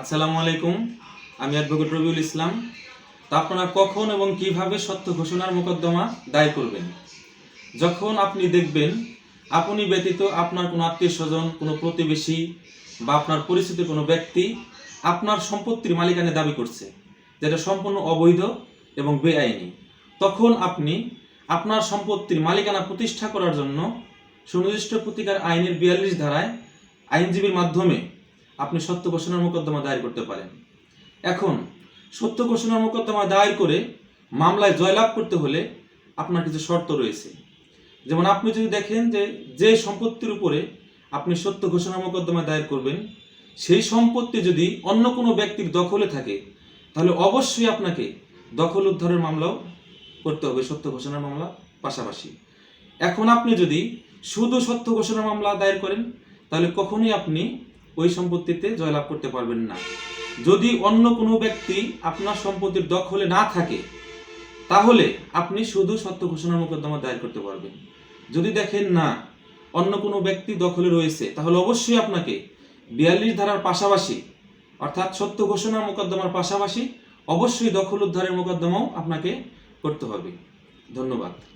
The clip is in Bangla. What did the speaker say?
আসসালামু আলাইকুম, আমি অ্যাডভোকেট রবিউল ইসলাম। তা আপনারা কখন এবং কীভাবে সত্য ঘোষণার মোকদ্দমা দায়ের করবেন? যখন আপনি দেখবেন আপনি ব্যতীত আপনার কোনো আত্মীয় স্বজন, কোনো প্রতিবেশী বা আপনার পরিচিত কোনো ব্যক্তি আপনার সম্পত্তির মালিকানে দাবি করছে, যেটা সম্পূর্ণ অবৈধ এবং বেআইনি। তখন আপনি আপনার সম্পত্তির মালিকানা প্রতিষ্ঠা করার জন্য সুনির্দিষ্ট প্রতিকার আইনের বিয়াল্লিশ ধারায় আইনজীবীর মাধ্যমে আপনি সত্য ঘোষণার মোকদ্দমা দায়ের করতে পারেন। এখন, সত্য ঘোষণার মোকদ্দমা দায়ের করে মামলায় জয়লাভ করতে হলে আপনার কিছু শর্ত রয়েছে। যেমন আপনি যদি দেখেন যে যে সম্পত্তির উপরে আপনি সত্য ঘোষণা মোকদ্দমা দায়ের করবেন, সেই সম্পত্তি যদি অন্য কোনো ব্যক্তির দখলে থাকে, তাহলে অবশ্যই আপনাকে দখল উদ্ধারের মামলাও করতে হবে, সত্য ঘোষণার মামলা পাশাপাশি। এখন আপনি যদি শুধু সত্য ঘোষণা মামলা দায়ের করেন, তাহলে কখনোই আপনি ওই সম্পত্তিতে জয়লাভ করতে পারবেন না। যদি অন্য কোনো ব্যক্তি আপনার সম্পত্তির দখলে না থাকে, তাহলে আপনি শুধু সত্য ঘোষণার মোকদ্দমা দায়ের করতে পারবেন। যদি দেখেন না অন্য কোনো ব্যক্তি দখলে রয়েছে, তাহলে অবশ্যই আপনাকে বিয়াল্লিশ ধারার পাশাপাশি, অর্থাৎ সত্য ঘোষণার মোকদ্দমার পাশাপাশি অবশ্যই দখল উদ্ধারের মোকদ্দমাও আপনাকে করতে হবে। ধন্যবাদ।